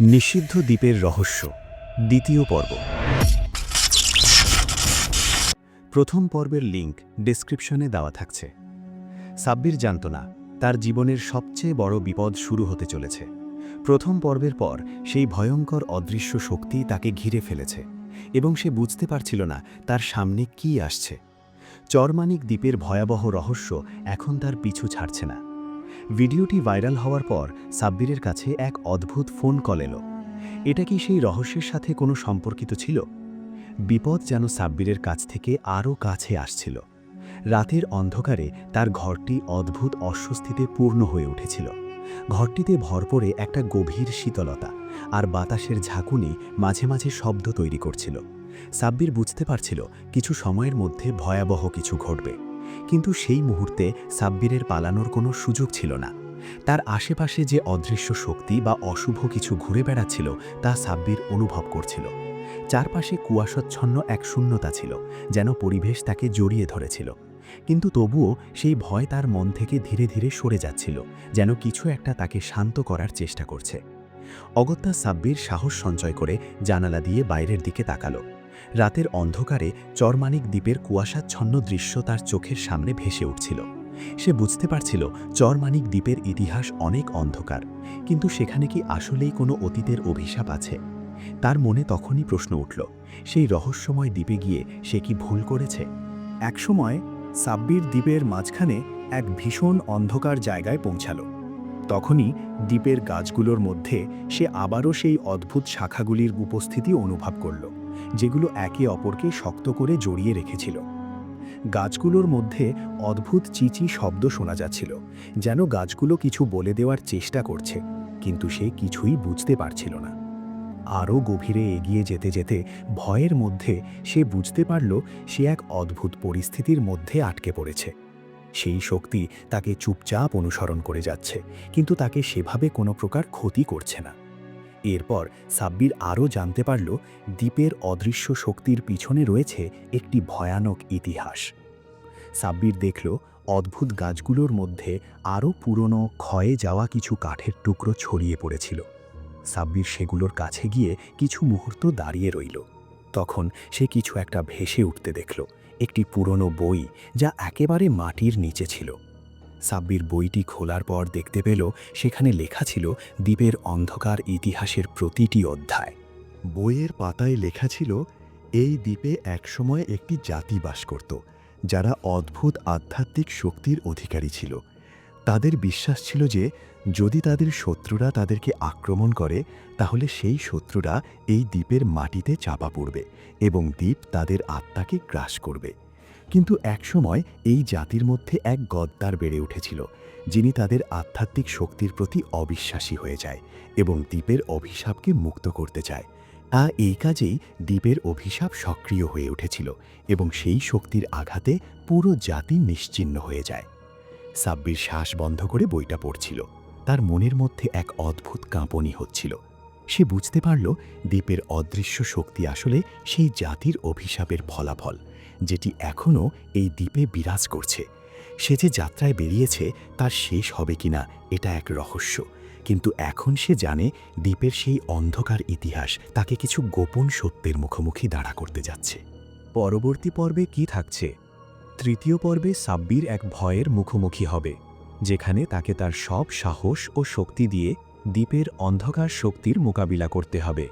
নিষিদ্ধ দ্বীপের রহস্য, দ্বিতীয় পর্ব। প্রথম পর্বের লিংক ডেসক্রিপশনে দেওয়া থাকছে। সাব্বির জানত না তার জীবনের সবচেয়ে বড় বিপদ শুরু হতে চলেছে। প্রথম পর্বের পর সেই ভয়ঙ্কর অদৃশ্য শক্তি তাকে ঘিরে ফেলেছে এবং সে বুঝতে পারছিল না তার সামনে কি আসছে। চরমানিক দ্বীপের ভয়াবহ রহস্য এখন তার পিছু ছাড়ছে না। ভিডিওটি ভাইরাল হওয়ার পর সাব্বিরের কাছে এক অদ্ভুত ফোন কল এলো। এটা কি সেই রহস্যের সাথে কোনো সম্পর্কিত ছিল? বিপদ যেন সাব্বিরের কাছ থেকে আরও কাছে আসছিল। রাতের অন্ধকারে তার ঘরটি অদ্ভুত অস্বস্তিতে পূর্ণ হয়ে উঠেছিল। ঘরটিতে ভরপরে একটা গভীর শীতলতা আর বাতাসের ঝাঁকুনি মাঝে মাঝে শব্দ তৈরি করছিল। সাব্বির বুঝতে পারছিল কিছু সময়ের মধ্যে ভয়াবহ কিছু ঘটবে। কিন্তু সেই মুহূর্তে সাব্বিরের পালানোর কোনো সুযোগ ছিল না। তার আশেপাশে যে অদৃশ্য শক্তি বা অশুভ কিছু ঘুরে বেড়াচ্ছিল, তা সাব্বির অনুভব করছিল। চারপাশে কুয়াশচ্ছন্ন এক শূন্যতা ছিল, যেন পরিবেশ তাকে জড়িয়ে ধরেছিল। কিন্তু তবুও সেই ভয় তার মন থেকে ধীরে ধীরে সরে যাচ্ছিল, যেন কিছু একটা তাকে শান্ত করার চেষ্টা করছে। অগত্যা সাব্বির সাহস সঞ্চয় করে জানালা দিয়ে বাইরের দিকে তাকালো। রাতের অন্ধকারে চরমানিক দ্বীপের কুয়াশাচ্ছন্ন দৃশ্য তার চোখের সামনে ভেসে উঠছিল। সে বুঝতে পারছিল চরমানিক দ্বীপের ইতিহাস অনেক অন্ধকার, কিন্তু সেখানে কি আসলেই কোনো অতীতের অভিশাপ আছে? তার মনে তখনই প্রশ্ন উঠল, সেই রহস্যময় দ্বীপে গিয়ে সে কি ভুল করেছে? একসময় সাব্বির দ্বীপের মাঝখানে এক ভীষণ অন্ধকার জায়গায় পৌঁছালো। তখনই দ্বীপের গাছগুলোর মধ্যে সে আবারও সেই অদ্ভুত শাখাগুলির উপস্থিতি অনুভব করল। যেগুলো একে অপরকে শক্ত করে জড়িয়ে রেখেছিল। গাছগুলোর মধ্যে অদ্ভুত চিচি শব্দ শোনা যাচ্ছিল, যেন গাছগুলো কিছু বলে দেওয়ার চেষ্টা করছে, কিন্তু সে কিছুই বুঝতে পারছিল না। আরও গভীরে এগিয়ে যেতে যেতে ভয়ের মধ্যে সে বুঝতে পারল, সে এক অদ্ভুত পরিস্থিতির মধ্যে আটকে পড়েছে। সেই শক্তি তাকে চুপচাপ অনুসরণ করে যাচ্ছে, কিন্তু তাকে সেভাবে কোনো প্রকার ক্ষতি করছে না। এরপর সাব্বির আরও জানতে পারল দ্বীপের অদৃশ্য শক্তির পিছনে রয়েছে একটি ভয়ানক ইতিহাস। সাব্বির দেখল, অদ্ভুত গাছগুলোর মধ্যে আরও পুরনো ক্ষয়ে যাওয়া কিছু কাঠের টুকরো ছড়িয়ে পড়েছিল। সাব্বির সেগুলোর কাছে গিয়ে কিছু মুহূর্ত দাঁড়িয়ে রইল। তখন সে কিছু একটা ভেসে উঠতে দেখল, একটি পুরনো বই যা একেবারে মাটির নিচে ছিল। সাব্বির বইটি খোলার পর দেখতে পেল, সেখানে লেখা ছিল দ্বীপের অন্ধকার ইতিহাসের প্রতিটি অধ্যায়। বইয়ের পাতায় লেখা ছিল, এই দ্বীপে একসময় একটি জাতি বাস করত, যারা অদ্ভুত আধ্যাত্মিক শক্তির অধিকারী ছিল। তাদের বিশ্বাস ছিল যে, যদি তাদের শত্রুরা তাদেরকে আক্রমণ করে, তাহলে সেই শত্রুরা এই দ্বীপের মাটিতে চাপা পড়বে এবং দ্বীপ তাদের আত্মাকে গ্রাস করবে। কিন্তু একসময় এই জাতির মধ্যে এক গদ্দার বেড়ে উঠেছিল, যিনি তাদের আধ্যাত্মিক শক্তির প্রতি অবিশ্বাসী হয়ে যায় এবং দ্বীপের অভিশাপকে মুক্ত করতে চায়। তা এই কাজেই দ্বীপের অভিশাপ সক্রিয় হয়ে উঠেছিল এবং সেই শক্তির আঘাতে পুরো জাতি নিশ্চিহ্ন হয়ে যায়। সাব্বির শ্বাস বন্ধ করে বইটা পড়ছিল। তার মনের মধ্যে এক অদ্ভুত কাঁপনি হচ্ছিল। সে বুঝতে পারল দ্বীপের অদৃশ্য শক্তি আসলে সেই জাতির অভিশাপের ফলাফল। যেটি এখনও এই দ্বীপে বিরাজ করছে। সে যে যাত্রায় বেরিয়েছে তার শেষ হবে কিনা এটা এক রহস্য। কিন্তু এখন সে জানে দ্বীপের সেই অন্ধকার ইতিহাস তাকে কিছু গোপন সত্যের মুখোমুখি দাঁড়া করতে যাচ্ছে। পরবর্তী পর্বে কি থাকছে? তৃতীয় পর্বে সাব্বির এক ভয়ের মুখোমুখি হবে, যেখানে তাকে তার সব সাহস ও শক্তি দিয়ে দ্বীপের অন্ধকার শক্তির মোকাবিলা করতে হবে।